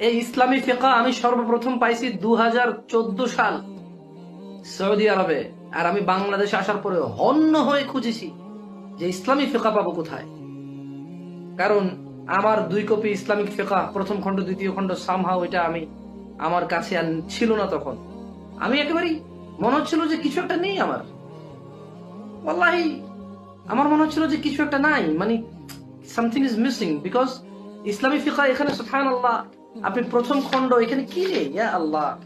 এই ইসলামী ফিকা আমি সর্বপ্রথম পাইছি দু হাজার চোদ্দ সাল সৌদি আরবে। আর আমি বাংলাদেশে আসার পরে হন্য হয়ে খুঁজেছি যে ইসলামী ফিকা পাবো কোথায়। কারণ আমার দুই কপি ইসলামিক ফিকা, প্রথম খণ্ড, দ্বিতীয় খণ্ড সামহাও এটা আমি আমার কাছে আর ছিল না তখন। আমি একেবারেই মনে হচ্ছিল যে কিছু একটা নেই আমার। ওয়াল্লাহি, আমার মনে হচ্ছিল যে কিছু একটা নাই মানে সামথিং ইজ মিসিং বিকজ ইসলামী ফিকা এখানে সুফান আল্লাহ আপনি প্রথম খণ্ড এখানে কি নেই ইয়া আল্লাহ।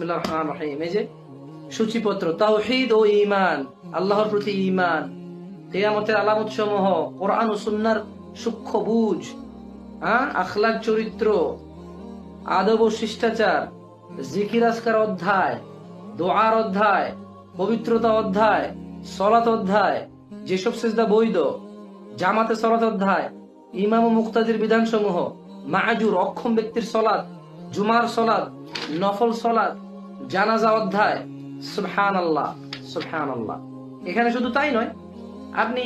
রহমান রহিম। এই যে সূচিপত্র, তাওহীদ ও ঈমান, আল্লাহর প্রতি ঈমান। কিয়ামতের আলামত সমূহ কোরআন ও সুন্নাহর সূক্ষ্ম বুঝ হ্যাঁ? আখলাক চরিত্র, আদব ও শিষ্টাচার, জিকির আজকার অধ্যায়, দোয়ার অধ্যায়, পবিত্রতা অধ্যায়, সলাত অধ্যায়, যেসব সেজদা বৈধ, জামাতে সলাত অধ্যায়, ইমাম ও মুক্তাদির বিধানসমূহ মাহাজুর অক্ষম ব্যক্তির সলাদ জুমার সলাদ নফল সলাদ জানাজা অধ্যায় সুবহান আল্লাহ সুবহান আল্লাহ এখানে শুধু তাই নয়, আপনি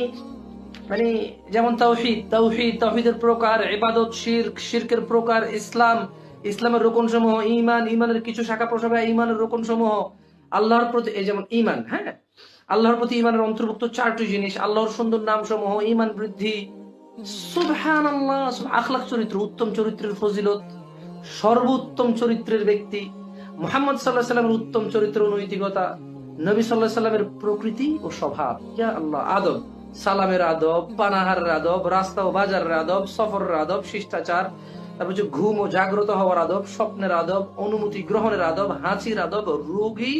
মানে যেমন তাওহিদ তাওহিদ, তাওহিদের প্রকার, ইবাদত, শিরক, শিরকের প্রকার, ইসলাম, ইসলামের রোকন সমূহ ইমান ইমানের কিছু শাখা প্রশাখা ইমানের রোকন সমূহ আল্লাহর প্রতি যেমন ইমান হ্যাঁ? আল্লাহর প্রতি ইমানের অন্তর্ভুক্ত চারটি জিনিস, আল্লাহর সুন্দর নাম সমূহ ইমান বৃদ্ধি সুবহান আল্লাহ চরিত্র, উত্তম চরিত্রের ফজিলত, সর্বোত্তম চরিত্রের ব্যক্তি। মোহাম্মদ সাল্লাহ সাল্লামের উত্তম চরিত্র, নৈতিকতা, নবী সাল্লাহ সাল্লামের প্রকৃতি ও স্বভাব। ইয়া আল্লাহ, আদব, সালামের আদব আদব রাস্তা ও বাজারের আদব, সফরের আদব, শিষ্টাচার, তারপর ঘুম ও জাগ্রত হওয়ার আদব, স্বপ্নের আদব, অনুমতি গ্রহণের আদব হাঁচির আদব, রোগী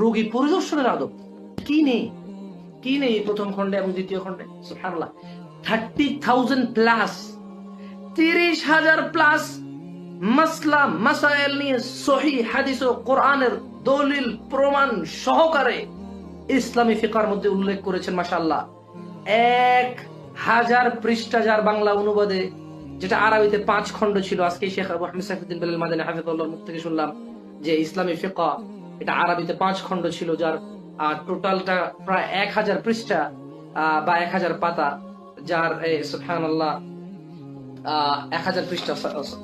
রোগী পরিদর্শনের আদব। কি নেই? কি নেই প্রথম খণ্ডে এবং দ্বিতীয় খণ্ডে? সুবহানাল্লাহ। থার্টি থাউজেন্ড প্লাস তিরিশ হাজার প্লাস মাসলা মাসাইল নিয়ে সহি হাদিস ও কোরআনের দলিল, প্রমাণ সহকারে ইসলামী ফিকার মধ্যে উল্লেখ করেছেন মাশাল্লাহ এক হাজার পৃষ্ঠা যার বাংলা অনুবাদে, যেটা আরবিতে পাঁচ খণ্ড ছিল, আজকে শেখ আবু আহমেদ সাইফুদ্দিন বেলাল মাদানী হাফিজুল্লাহর মুখ থেকে শুনলাম যে ইসলামী ফিকা এটা আরবিতে পাঁচ খণ্ড ছিল, যার টোটালটা প্রায় এক হাজার পৃষ্ঠা বা এক হাজার পাতা, যার সুফহান আল্লাহ এক হাজার পৃষ্ঠা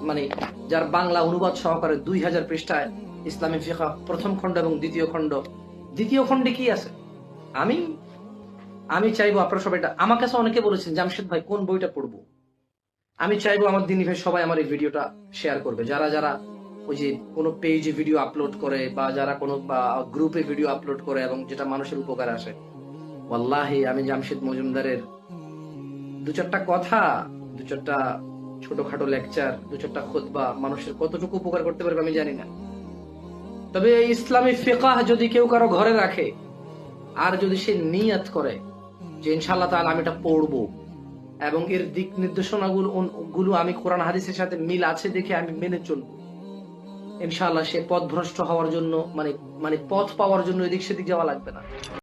মানে যার বাংলা অনুবাদ সহকারে দুই হাজার পৃষ্ঠায় ইসলামী ফিকা প্রথম খণ্ড এবং দ্বিতীয় খণ্ড। দ্বিতীয় খণ্ডে কি আছে? আমি আমি চাইব আপনারা সবাই এটা আমার কাছে অনেকে বলেছেন, জামশেদ ভাই, কোন বইটা পড়ব? আমি চাইব আমার দিনী ভাই সবাই আমার এই ভিডিওটা শেয়ার করবে। যারা যারা ওই যে কোনো পেজে ভিডিও আপলোড করে বা যারা কোনো গ্রুপে ভিডিও আপলোড করে এবং যেটা মানুষের উপকার আসে। ওয়াল্লাহি, আমি জামশেদ মজুমদারের দু চারটা কথা, দু চারটা ছোটখাটো লেকচার দু চারটা খুতবা, মানুষের কতটুকু উপকার করতে পারবে আমি জানি না। তবে ইসলামী ফেকাহ যদি কেউ কারও ঘরে রাখে, আর যদি সে নিয়াত করে যে ইনশাল্লাহ তাহলে আমি এটা পড়ব, এবং এর দিক নির্দেশনাগুলো, গুলো আমি কোরআন হাদিসের সাথে মিল আছে দেখে আমি মেনে চলবো। ইনশাআল্লাহ সে পথ ভ্রষ্ট হওয়ার জন্য মানে মানে পথ পাওয়ার জন্য এদিক সেদিক যাওয়া লাগবে না।